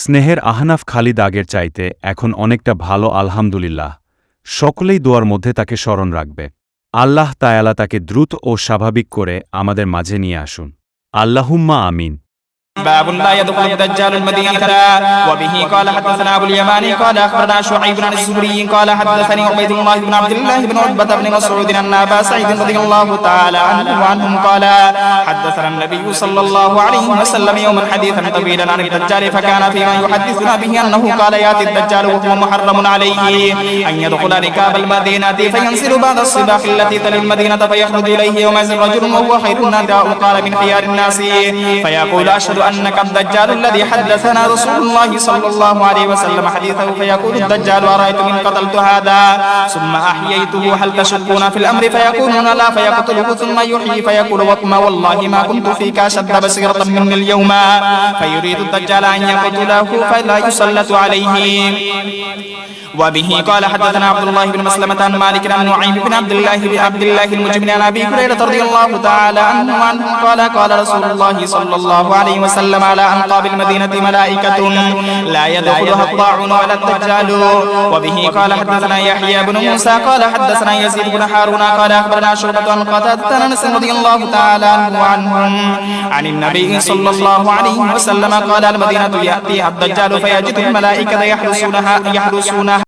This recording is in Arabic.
স্নেহের আহনাফ খালিদ আগের চাইতে এখন অনেকটা ভালো, আলহামদুলিল্লাহ। সকলেই দোয়ার মধ্যে তাকে স্মরণ রাখবে। আল্লাহ তায়ালা তাকে দ্রুত ও স্বাভাবিক করে আমাদের মাঝে নিয়ে আসুন। আল্লাহুম্মা আমিন। باب لا يدخل الدجال المدينة. وبه قال حدثنا أبو اليماني قال أخبرنا شعيب عن الزهري. قال حدثني عبيد الله بن عبد الله بن عتبة بن مسعود أن أبا سعيد رضي الله تعالى عنه وعنهم قال حدثنا النبي صلى الله عليه وسلم يوما حديثا طويلا عن الدجال فكان فيما يحدثنا به أنه قال يأتي الدجال وهو محرم عليه أن يدخل ركاب المدينة فينزل بعد الصباح التي تلي المدينة فيخرج إليه يومئذ رجل وهو خير الناس قال من خيار الناس فيقول أشهد أنك الدجال الذي حدثنا رسول الله صلى الله عليه وسلم حديثه فيقول الدجال أرأيت من قتلت هذا؟ ثم أحييته هل تشكون في الأمر؟ فيقولون لا فيقتله ثم يحيي فيقول وكما والله ما كنت فيك أشد بصيرة مني اليوم. فيريد الدجال أن يقتله فلا يسلط عليه. وبه قال حدثنا عبد الله بن مسلمة عن مالك عن نعيم بن عبد الله بن عبد الله المجبن عن أبي هريرة رضي الله تعالى عنه قال قال رسول الله صلى الله عليه وسلم على أنقاب المدينة ملائكة. لا يدخلها الطاعون ولا الدجال. وبه قال حدثنا يحيى بن موسى قال حدثنا يزيد بن هارون قال أخبرنا شعبة عن قتادة أنس رضي الله تعالى عنه وعنهم. عن النبي صلى الله عليه وسلم قال المدينة يأتيها الدجال فيجد الملائكة يحرسونها يحرسونها.